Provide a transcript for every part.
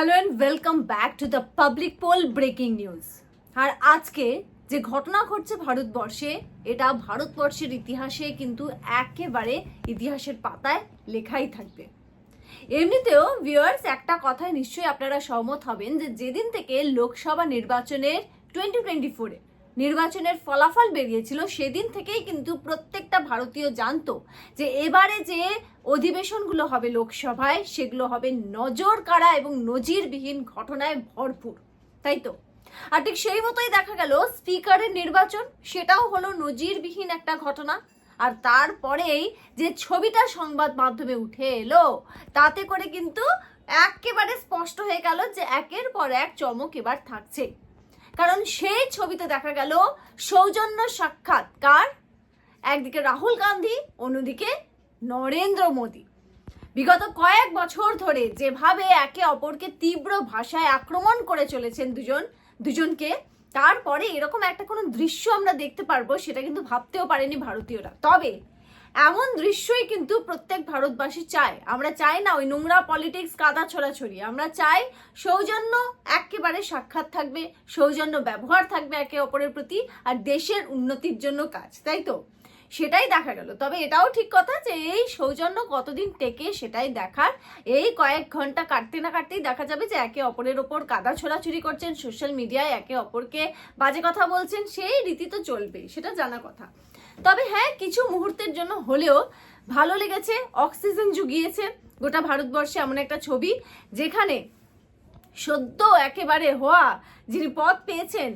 Hello and welcome back to the public poll breaking news আর আজকে যে ঘটনা ঘটছে ভারতবর্ষে, এটা ভারতবর্ষের ইতিহাসে কিন্তু একেবারে ইতিহাসের পাতায় লেখাই থাকবে। এমনিতেও ভিউয়ার্স একটা কথায় নিশ্চয়ই আপনারা সহমত হবেন যে যেদিন থেকে লোকসভা নির্বাচনের টোয়েন্টি টোয়েন্টি ফোরে নির্বাচনের ফলাফল বেরিয়েছিল, সেদিন থেকেই কিন্তু প্রত্যেকটা ভারতীয় জানতো যে এবারে যে অধিবেশনগুলো হবে লোকসভায়, সেগুলো হবে নজর কাড়া এবং নজিরবিহীন ঘটনায় ভরপুর। তাই তো? আর ঠিক সেই মতোই দেখা গেল স্পিকারের নির্বাচন, সেটাও হলো নজিরবিহীন একটা ঘটনা। আর তারপরেই যে ছবিটা সংবাদ মাধ্যমে উঠে এলো, তাতে করে কিন্তু একেবারে স্পষ্ট হয়ে গেল যে একের পর এক চমক এবার থাকছে কারণ সেই ছবিতে দেখা গেল সৌজন্য সাক্ষাৎকার একদিকে রাহুল গান্ধী, অন্যদিকে নরেন্দ্র মোদী। বিগত কয়েক বছর ধরে যেভাবে একে অপরকে তীব্র ভাষায় আক্রমণ করে চলেছেন দুজন, দুজনকে, তারপরে এরকম একটা কোনো দৃশ্য আমরা দেখতে পারব, সেটা কিন্তু ভাবতেও পারেনি ভারতীয়রা। তবে এমন দৃশ্যই কিন্তু প্রত্যেক ভারতবাসী চায়। আমরা চাই না ওই নোংরা পলিটিক্স কাদা ছড়াছড়ি। আমরা চাই সৌজন্য একেবারে সাক্ষাৎ থাকবে, সৌজন্য ব্যবহার থাকবে একে অপরের প্রতি, আর দেশের উন্নতির জন্য কাজ, তাই তো? সেটাই দেখা গেল। তবে এটাও ঠিক কথা যে এই সৌজন্য কতদিন টেকে সেটাই দেখার। এই কয়েক ঘণ্টা কাটতে না কাটতেই দেখা যাবে যে একে অপরের ওপর কাদা ছোড়াছুরি করছেন সোশ্যাল মিডিয়ায় একে অপরকে বাজে কথা বলছেন, সেই রীতি তো চলবেই, সেটা জানা কথা। তবে হ্যাঁ কিছু মুহূর্তের জন্য হলেও ভালো লেগেছে অক্সিজেন জুগিয়েছে গোটা ভারতবর্ষে এমন একটা ছবি, যেখানে সদ্য একেবারে হওয়া যিনি পদ পেয়েছেন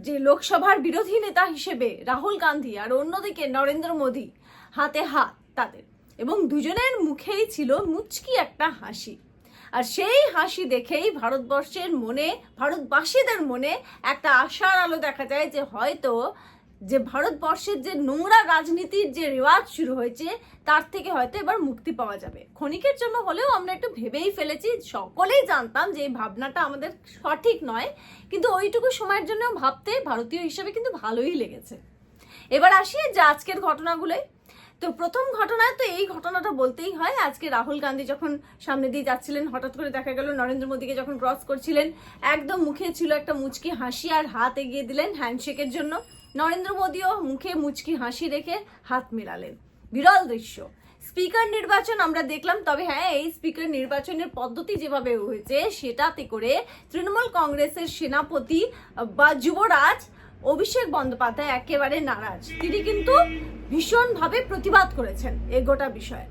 যে লোকসভার বিরোধী নেতা হিসেবে রাহুল গান্ধী আর অন্যদিকে নরেন্দ্র মোদী হাতে হাত তাদের। এবং দুজনের মুখেই ছিল মুচকি একটা হাসি। আর সেই হাসি দেখেই ভারতবর্ষের মনে, ভারতবাসীদের মনে একটা আশার আলো দেখা যায় যে হয়তো যে ভারতবর্ষের যে নোংরা রাজনীতির যে রেওয়াজ শুরু হয়েছে, তার থেকে হয়তো এবার মুক্তি পাওয়া যাবে। ক্ষণিকের জন্য হলেও আমরা একটু ভেবেই ফেলেছি, সকলেই জানতাম যে এই ভাবনাটা আমাদের সঠিক নয়, কিন্তু ওইটুকু সময়ের জন্য ভাবতে ভারতীয় হিসাবে কিন্তু ভালোই লেগেছে। এবার আসি যে আজকের ঘটনাগুলোই তো প্রথম ঘটনা তো এই ঘটনাটা বলতেই হয়। আজকে রাহুল গান্ধী যখন সামনে দিয়ে যাচ্ছিলেন, হঠাৎ করে দেখা গেল নরেন্দ্র মোদীকে যখন ক্রস করছিলেন, একদম মুখে ছিল একটা মুচকি হাসি আর হাত এগিয়ে দিলেন হ্যান্ডশেকের জন্য। নরেন্দ্র মোদীও মুখে মুচকি হাসি রেখে হাত মেলালেন। বিরল দৃশ্য। স্পিকার নির্বাচন আমরা দেখলাম, তবে হ্যাঁ এই স্পিকার নির্বাচনের পদ্ধতি যেভাবে হয়েছে, সেটাতে করে তৃণমূল কংগ্রেসের সেনাপতি বা যুবরাজ অভিষেক বন্দ্যোপাধ্যায় একেবারে নারাজ। তিনি কিন্তু ভীষণভাবে প্রতিবাদ করেছেন এ গোটা বিষয়ে।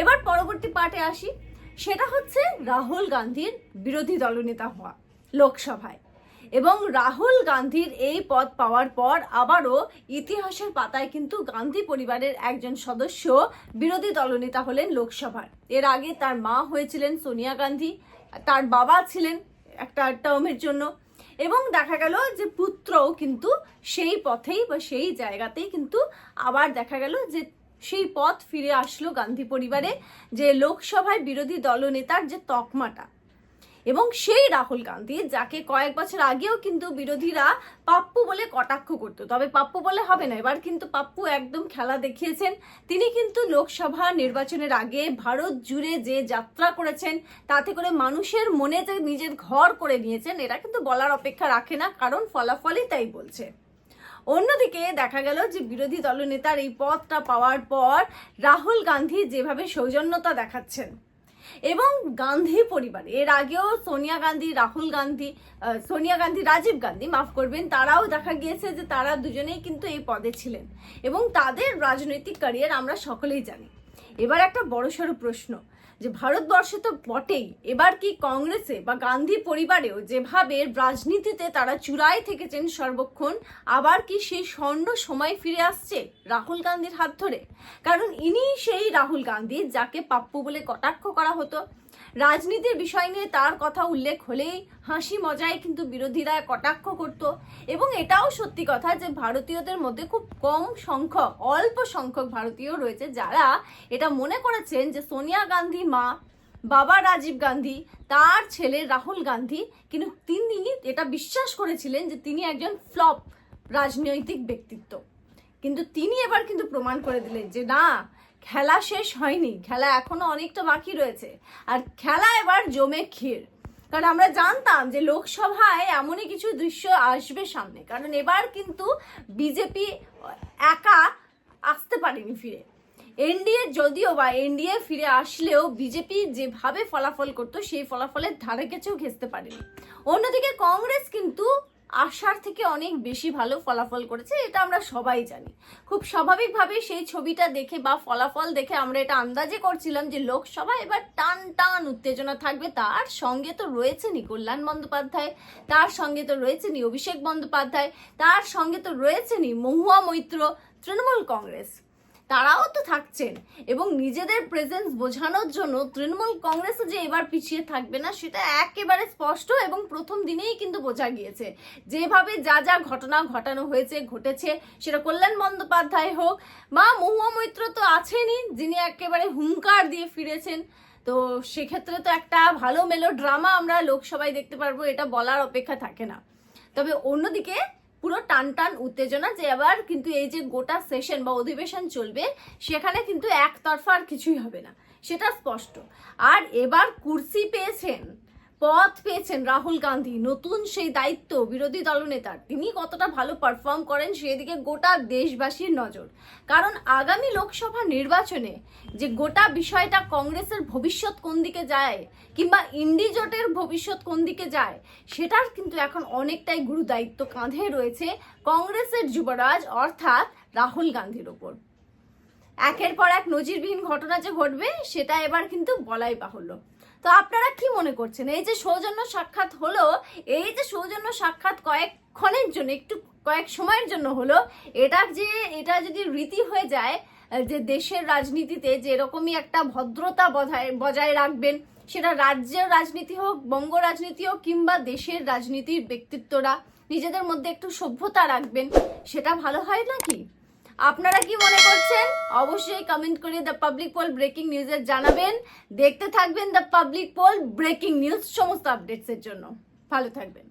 এবার পরবর্তী পার্টে আসি। সেটা হচ্ছে রাহুল গান্ধীর বিরোধী দলনেতা হওয়া লোকসভায়। এবং রাহুল গান্ধীর এই পদ পাওয়ার পর আবারও ইতিহাসের পাতায় কিন্তু গান্ধী পরিবারের একজন সদস্য বিরোধী দলনেতা হলেন লোকসভার। এর আগে তার মা হয়েছিলেন সোনিয়া গান্ধী, তার বাবা ছিলেন একটা টার্মের জন্য। এবং দেখা গেল যে পুত্রও কিন্তু সেই পথেই বা সেই জায়গাতেই কিন্তু আবার দেখা গেল যে সেই পথ ফিরে আসলো গান্ধী পরিবারে, যে লোকসভায় বিরোধী দলনেতার যে তকমাটা। এবং সেই রাহুল গান্ধী, যাকে কয়েক বছর আগেও কিন্তু বিরোধীরা পাপ্পু বলে কটাক্ষ করতো। তবে পাপ্পু বলে হবে না, এবার কিন্তু পাপ্পু একদম খেলা দেখিয়েছেন। তিনি কিন্তু লোকসভা নির্বাচনের আগে ভারত জুড়ে যে যাত্রা করেছেন, তাতে করে মানুষের মনে যে নিজের ঘর করে নিয়েছেন, এটা কিন্তু বলার অপেক্ষা রাখে না, কারণ ফলাফলই তাই বলছে। অন্যদিকে দেখা গেল যে বিরোধী দলনেতার এই পদটা পাওয়ার পর রাহুল গান্ধী যেভাবে সৌজন্যতা দেখাচ্ছেন এবং গান্ধী পরিবার। এর আগেও সোনিয়া গান্ধী, রাহুল গান্ধী সোনিয়া গান্ধী, রাজীব গান্ধী, মাফ করবেন, তারাও দেখা গিয়েছে যে তারা দুজনেই কিন্তু এই পদে ছিলেন। এবং তাদের রাজনৈতিক ক্যারিয়ার আমরা সকলেই জানি। এবার একটা বড়সড় প্রশ্ন যে ভারতবর্ষে তো বটেই। এবার কি কংগ্রেসে বা গান্ধী পরিবারেও যেভাবে রাজনীতিতে তারা চূড়ায় থেকেছেন সর্বক্ষণ, আবার কি সেই স্বর্ণ সময় ফিরে আসছে রাহুল গান্ধীর হাত ধরে? কারণ ইনি সেই রাহুল গান্ধী যাকে পাপ্পু বলে কটাক্ষ করা হতো। রাজনীতির বিষয় নিয়ে তার কথা উল্লেখ হলেই হাসি মজায় কিন্তু বিরোধীরা কটাক্ষ করত। এবং এটাও সত্যি কথা যে ভারতীয়দের মধ্যে খুব কম সংখ্যক, অল্প সংখ্যক ভারতীয় রয়েছে যারা এটা মনে করেছেন যে সোনিয়া গান্ধী, মা বাবা রাজীব গান্ধী, তার ছেলে রাহুল গান্ধী, কিন্তু তিনি এটা বিশ্বাস করেছিলেন যে তিনি একজন ফ্লপ রাজনৈতিক ব্যক্তিত্ব। কিন্তু তিনি এবার কিন্তু প্রমাণ করে দিলেন যে না খেলা শেষ হয়নি, খেলা এখনও অনেকটা বাকি রয়েছে। আর খেলা এবার জমে ক্ষীর। কারণ আমরা জানতাম যে লোকসভায় এমনই কিছু দৃশ্য আসবে সামনে। কারণ এবার কিন্তু বিজেপি একা আসতে পারেনি ফিরে। এনডিএ যদিও বা এনডিএ ফিরে আসলেও বিজেপি যেভাবে ফলাফল করতো, সেই ফলাফলের ধারে কাছেও ঘেঁচতে পারেনি। অন্যদিকে কংগ্রেস আশার থেকে অনেক বেশি ভালো ফলাফল করেছে, এটা আমরা সবাই জানি। খুব স্বাভাবিকভাবে সেই ছবিটা দেখে বা ফলাফল দেখে আমরা এটা আন্দাজে করছিলাম যে লোকসভা এবার টান টান উত্তেজনা থাকবে। তার সঙ্গে তো রয়েছেনই কল্যাণ বন্দ্যোপাধ্যায়, তার সঙ্গে তো রয়েছেনই অভিষেক বন্দ্যোপাধ্যায়, তার সঙ্গে তো রয়েছেনই মহুয়া মৈত্র তৃণমূল কংগ্রেস। তারাও তো থাকছেন। এবং নিজেদের প্রেজেন্স বোঝানোর জন্য তৃণমূল কংগ্রেস যে এবার পিছিয়ে থাকবে না, সেটা একেবারে স্পষ্ট এবং প্রথম দিনেই কিন্তু বোঝা গিয়েছে। যেভাবে যা যা ঘটনা ঘটানো হয়েছে, ঘটেছে, সেটা কল্যাণ বন্দ্যোপাধ্যায় হোক, মা মহুয়া মৈত্র তো আছেনই, যিনি একেবারে হুঙ্কার দিয়ে ফিরেছেন। তো সেক্ষেত্রে তো একটা ভালো মেলো ড্রামা আমরা লোকসভায় দেখতে পারব, এটা বলার অপেক্ষা থাকে না। তবে অন্যদিকে পুরো টান টান উত্তেজনা যে আবার কিন্তু এই যে গোটা সেশন বা অধিবেশন চলবে, সেখানে কিন্তু একতরফা আর কিছুই হবে না। সেটা স্পষ্ট। আর এবার কুর্সি পেয়েছেন পথ পেয়েছেন রাহুল গান্ধী। নতুন সেই দায়িত্ব বিরোধী দলনেতার। তিনি কতটা ভালো পারফর্ম করেন সেদিকে গোটা দেশবাসীর নজর। কারণ আগামী লোকসভা নির্বাচনে যে গোটা বিষয়টা কংগ্রেসের ভবিষ্যৎ কোন দিকে যায় কিংবা ইন্ডি জোটের ভবিষ্যৎ কোন দিকে যায়, সেটার কিন্তু এখন অনেকটাই গুরু দায়িত্ব কাঁধে রয়েছে কংগ্রেসের যুবরাজ, অর্থাৎ রাহুল গান্ধীর ওপর। একের পর এক নজিরবিহীন ঘটনা যে ঘটবে, সেটা এবার কিন্তু বলাই বাহুল্য। তো আপনারা কি মনে করছেন? এই যে সৌজন্য সাক্ষাৎ হলো, এই যে সৌজন্য সাক্ষাৎ কয়েকক্ষণের জন্য, একটু কয়েক সময়ের জন্য হলো, এটা যে, এটা যদি রীতি হয়ে যায়, যে দেশের রাজনীতিতে যে এরকমই একটা ভদ্রতা বজায় বজায় রাখবেন, সেটা রাজ্যের রাজনীতি হোক, বঙ্গ রাজনীতি হোক, কিংবা দেশের রাজনীতির ব্যক্তিত্বরা নিজেদের মধ্যে একটু সভ্যতা রাখবেন, সেটা ভালো হয় নাকি? আপনারা কি মনে করছেন? অবশ্যই কমেন্ট করে দ্য পাবলিক পোল ব্রেকিং নিউজের জানাবেন। দেখতে থাকবেন the public poll breaking news সমস্ত আপডেটসের জন্য। ভালো থাকবেন।